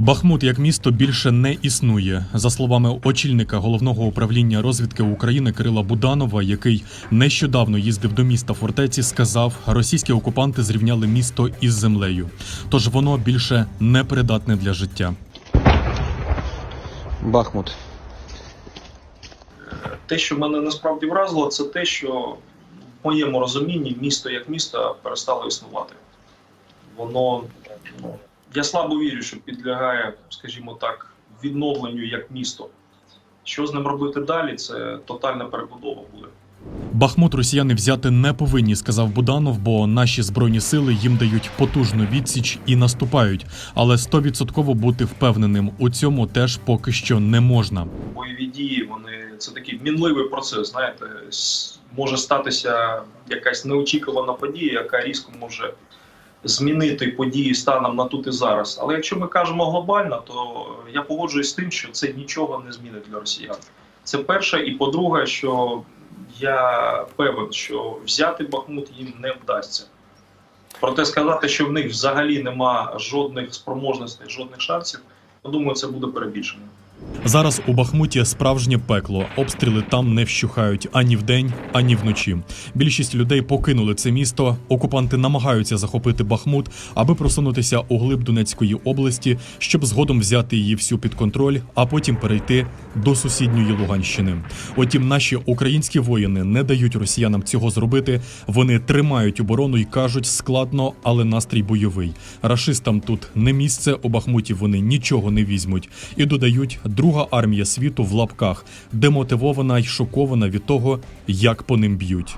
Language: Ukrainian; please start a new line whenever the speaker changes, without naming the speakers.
Бахмут як місто більше не існує. За словами очільника головного управління розвідки України Кирила Буданова, який нещодавно їздив до міста фортеці, сказав, російські окупанти зрівняли місто із землею, тож воно більше не придатне для життя.
Бахмут.
Те, що мене насправді вразило, це те, що в моєму розумінні місто як місто перестало існувати. Воно ну, я слабо вірю, що підлягає, скажімо так, відновленню як місто. Що з ним робити далі? Це тотальна перебудова буде.
Бахмут росіяни взяти не повинні, сказав Буданов, бо наші збройні сили їм дають потужну відсіч і наступають. Але стовідсотково бути впевненим у цьому теж поки що не можна.
Бойові дії вони це такий мінливий процес. Знаєте, може статися якась неочікувана подія, яка різко може змінити події станом на тут і зараз. Але якщо ми кажемо глобально, то я погоджуюсь з тим, що це нічого не змінить для росіян. Це перше, і по-друге, що я певен, що взяти Бахмут їм не вдасться. Проте сказати, що в них взагалі нема жодних спроможностей, жодних шансів, я думаю, це буде перебільшено.
Зараз у Бахмуті справжнє пекло. Обстріли там не вщухають ані вдень, ані вночі. Більшість людей покинули це місто. Окупанти намагаються захопити Бахмут, аби просунутися у глиб Донецької області, щоб згодом взяти її всю під контроль, а потім перейти до сусідньої Луганщини. Утім, наші українські воїни не дають росіянам цього зробити. Вони тримають оборону і кажуть складно, але настрій бойовий. Рашистам тут не місце у Бахмуті. Вони нічого не візьмуть і додають друга армія світу в лапках, демотивована й шокована від того, як по ним б'ють.